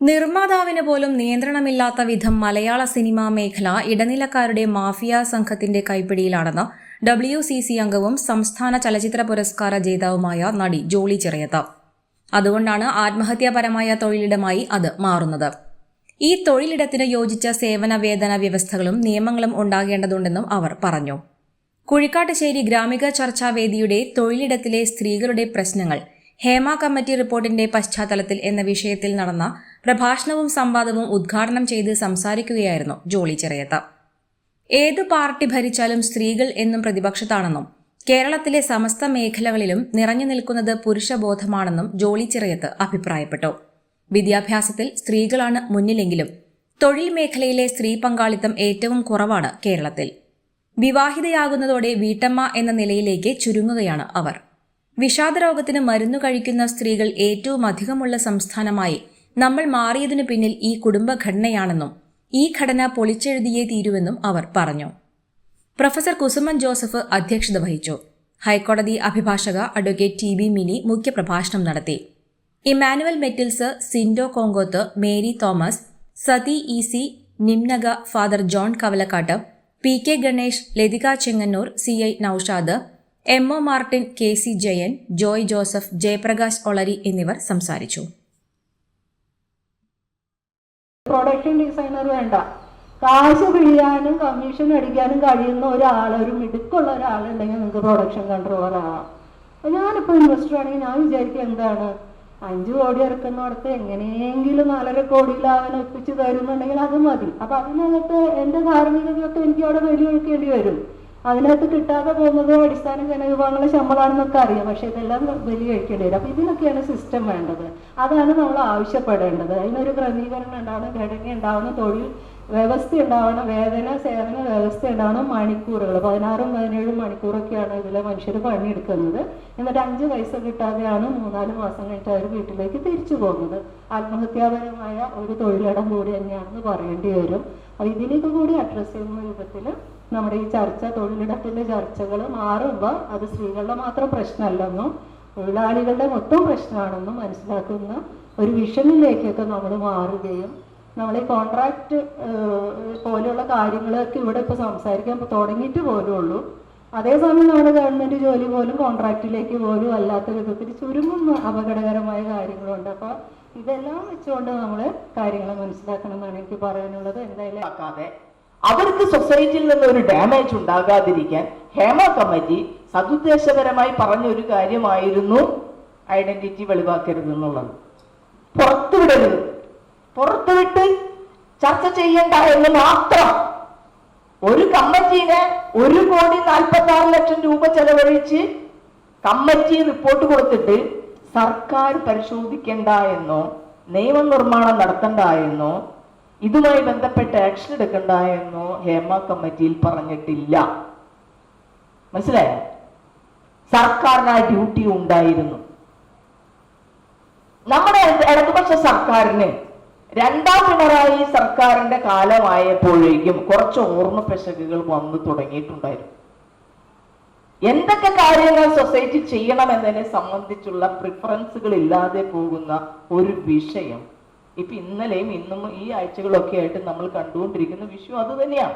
നിർമ്മാതാവിന് പോലും നിയന്ത്രണമില്ലാത്ത വിധം മലയാള സിനിമാ മേഖല ഇടനിലക്കാരുടെ മാഫിയ സംഘത്തിന്റെ കൈപ്പിടിയിലാണെന്ന് ഡബ്ല്യു സി സി അംഗവും സംസ്ഥാന ചലച്ചിത്ര പുരസ്കാര ജേതാവുമായ നടി ജോളി ചെറിയത്ത. അതുകൊണ്ടാണ് ആത്മഹത്യാപരമായ തൊഴിലിടമായി അത് മാറുന്നത്. ഈ തൊഴിലിടത്തിന് യോജിച്ച സേവന വേതന വ്യവസ്ഥകളും നിയമങ്ങളും ഉണ്ടാകേണ്ടതുണ്ടെന്നും അവർ പറഞ്ഞു. കുഴിക്കാട്ടുശ്ശേരി ഗ്രാമിക ചർച്ചാവേദിയുടെ തൊഴിലിടത്തിലെ സ്ത്രീകളുടെ പ്രശ്നങ്ങൾ ഹേമ കമ്മിറ്റി റിപ്പോർട്ടിന്റെ പശ്ചാത്തലത്തിൽ എന്ന വിഷയത്തിൽ നടന്ന പ്രഭാഷണവും സംവാദവും ഉദ്ഘാടനം ചെയ്ത് സംസാരിക്കുകയായിരുന്നു ജോളി ചെറിയത്ത. ഏതു പാർട്ടി ഭരിച്ചാലും സ്ത്രീകൾ എന്നും പ്രതിപക്ഷത്താണെന്നും കേരളത്തിലെ സമസ്ത മേഖലകളിലും നിറഞ്ഞു നിൽക്കുന്നത് പുരുഷബോധമാണെന്നും ജോളി ചെറിയത്ത് അഭിപ്രായപ്പെട്ടു. വിദ്യാഭ്യാസത്തിൽ സ്ത്രീകളാണ് മുന്നിലെങ്കിലും തൊഴിൽ മേഖലയിലെ സ്ത്രീ പങ്കാളിത്തം ഏറ്റവും കുറവാണ് കേരളത്തിൽ. വിവാഹിതയാകുന്നതോടെ വീട്ടമ്മ എന്ന നിലയിലേക്ക് ചുരുങ്ങുകയാണ് അവർ. വിഷാദരോഗത്തിന് മരുന്നു കഴിക്കുന്ന സ്ത്രീകൾ ഏറ്റവും അധികമുള്ള സംസ്ഥാനമായി നമ്മൾ മാറിയതിനു പിന്നിൽ ഈ കുടുംബഘടനയാണെന്നും ഈ ഘടന പൊളിച്ചെഴുതിയേ തീരുവെന്നും അവർ പറഞ്ഞു. പ്രൊഫസർ കുസുമൻ ജോസഫ് അധ്യക്ഷത വഹിച്ചു. ഹൈക്കോടതി അഭിഭാഷക അഡ്വക്കേറ്റ് ടി ബി മിനി മുഖ്യപ്രഭാഷണം നടത്തി. Emmanuel Mettils Sindo Konkoth Mary Thomas Sathi EC നിംനഗ father John Kavalakkattu P K Ganesh Lathika Chengannur C I Noushad M O Martin K C Jayan Joy Joseph Jayaprakash Olari എന്നിവർ സംസാരിച്ചു. പ്രൊഡക്ഷൻ ഡിസൈനർ വേണ്ട. കാശ് പിഴിയാനും കമ്മീഷൻ അടിക്കാനും കഴിയുന്ന ഒരാൾ ഒരു മിടുക്കുള്ള ഒരാളുണ്ടെങ്കിൽ നിങ്ങൾക്ക് പ്രൊഡക്ഷൻ കൺട്രോളർ ആവാം. ഞാനിപ്പോൾ ഇൻവെസ്റ്റർ ആണെങ്കിൽ ഞാൻ വിചാരിക്കുക എന്താണ്? അഞ്ച് കോടി ഇറക്കുന്നിടത്ത് എങ്ങനെയെങ്കിലും നാലര കോടിയിൽ അവൻ ഒപ്പിച്ച് തരുന്നുണ്ടെങ്കിൽ അത് മതി. അപ്പൊ അതിനകത്ത് എന്റെ ധാർമ്മികതയൊക്കെ എനിക്ക് അവിടെ വെല്ലുവിളിക്കേണ്ടി വരും. അതിനകത്ത് കിട്ടാതെ പോകുന്നത് അടിസ്ഥാന ജനവിഭാഗങ്ങളെ ശമ്പളമാണെന്നൊക്കെ അറിയാം. പക്ഷെ ഇതെല്ലാം വലിയ കഴിക്കേണ്ടി വരും. അപ്പൊ ഇതിനൊക്കെയാണ് സിസ്റ്റം വേണ്ടത്. അതാണ് നമ്മൾ ആവശ്യപ്പെടേണ്ടത്. അതിനൊരു ക്രമീകരണം ഉണ്ടാവണം ഘടന ഉണ്ടാവണം തൊഴിൽ വ്യവസ്ഥ ഉണ്ടാവണം വേതന സേവന വ്യവസ്ഥ ഉണ്ടാവണം മണിക്കൂറുകൾ. പതിനാറും പതിനേഴും മണിക്കൂറൊക്കെയാണ് ഇതിലെ മനുഷ്യർ പണിയെടുക്കുന്നത്. എന്നിട്ട് അഞ്ച് പൈസ കിട്ടാതെയാണ് മൂന്നാൽ മാസം കഴിഞ്ഞിട്ട് അവർ വീട്ടിലേക്ക് തിരിച്ചു പോകുന്നത്. ആത്മഹത്യാപരമായ ഒരു തൊഴിലിടം കൂടി തന്നെയാണെന്ന് പറയേണ്ടി വരും. അപ്പൊ ഇതിലേക്ക് കൂടി അഡ്രസ്സ് ചെയ്യുന്ന വിധത്തിൽ നമ്മുടെ ഈ ചർച്ച തൊഴിലിടത്തിന്റെ ചർച്ചകൾ മാറുമ്പോൾ അത് സ്ത്രീകളുടെ മാത്രം പ്രശ്നമല്ലെന്നും തൊഴിലാളികളുടെ മൊത്തം പ്രശ്നമാണെന്നും മനസ്സിലാക്കുന്ന ഒരു വിഷനിലേക്കൊക്കെ നമ്മൾ മാറുകയും നമ്മൾ ഈ കോൺട്രാക്ട് പോലെയുള്ള കാര്യങ്ങളൊക്കെ ഇവിടെ ഇപ്പോൾ സംസാരിക്കാൻ തുടങ്ങിയിട്ട് പോലും ഉള്ളൂ. അതേസമയം നമ്മുടെ ഗവൺമെന്റ് ജോലി പോലും കോൺട്രാക്റ്റിലേക്ക് പോലും അല്ലാത്ത വിധത്തിൽ ചുരുങ്ങുന്ന അപകടകരമായ കാര്യങ്ങളുണ്ട്. അപ്പോൾ ഇതെല്ലാം വെച്ചുകൊണ്ട് നമ്മൾ കാര്യങ്ങൾ മനസ്സിലാക്കണം എന്നാണ് എനിക്ക് പറയാനുള്ളത്. എന്തായാലും അവർക്ക് സൊസൈറ്റിയിൽ നിന്ന് ഒരു ഡാമേജ് ഉണ്ടാകാതിരിക്കാൻ ഹേമ കമ്മിറ്റി സതുദ്ദേശപരമായി പറഞ്ഞ ഒരു കാര്യമായിരുന്നു ഐഡന്റിറ്റി വെളിവാക്കരുത് എന്നുള്ളത്. പുറത്തുവിടരുത്. പുറത്തുവിട്ട് ചർച്ച ചെയ്യേണ്ട എന്ന് മാത്രം ഒരു കമ്മിറ്റീനെ ഒരു കോടി നാൽപ്പത്തി ആറ് ലക്ഷം രൂപ ചെലവഴിച്ച് കമ്മിറ്റി റിപ്പോർട്ട് കൊടുത്തിട്ട് സർക്കാർ പരിശോധിക്കേണ്ട എന്നോ നിയമനിർമ്മാണം നടത്തണ്ട എന്നോ ഇതുമായി ബന്ധപ്പെട്ട് ആക്ഷൻ എടുക്കണ്ട എന്നോ ഹേമ കമ്മിറ്റിയിൽ പറഞ്ഞിട്ടില്ല. മനസ്സിലായോ? സർക്കാരിന് ആ ഡ്യൂട്ടി ഉണ്ടായിരുന്നു. നമ്മുടെ ഇടതുപക്ഷ സർക്കാരിന് രണ്ടാം പിണറായി സർക്കാരിന്റെ കാലമായപ്പോഴേക്കും കുറച്ച് ഓർമ്മ പെശകുകൾ വന്നു തുടങ്ങിയിട്ടുണ്ടായിരുന്നു. എന്തൊക്കെ കാര്യങ്ങൾ സൊസൈറ്റി ചെയ്യണം എന്നതിനെ സംബന്ധിച്ചുള്ള പ്രിഫറൻസുകൾ ഇല്ലാതെ പോകുന്ന ഒരു വിഷയം ഇപ്പൊ ഇന്നലെയും ഇന്നും ഈ ആഴ്ചകളൊക്കെ ആയിട്ട് നമ്മൾ കണ്ടുകൊണ്ടിരിക്കുന്ന വിഷയം അത് തന്നെയാണ്.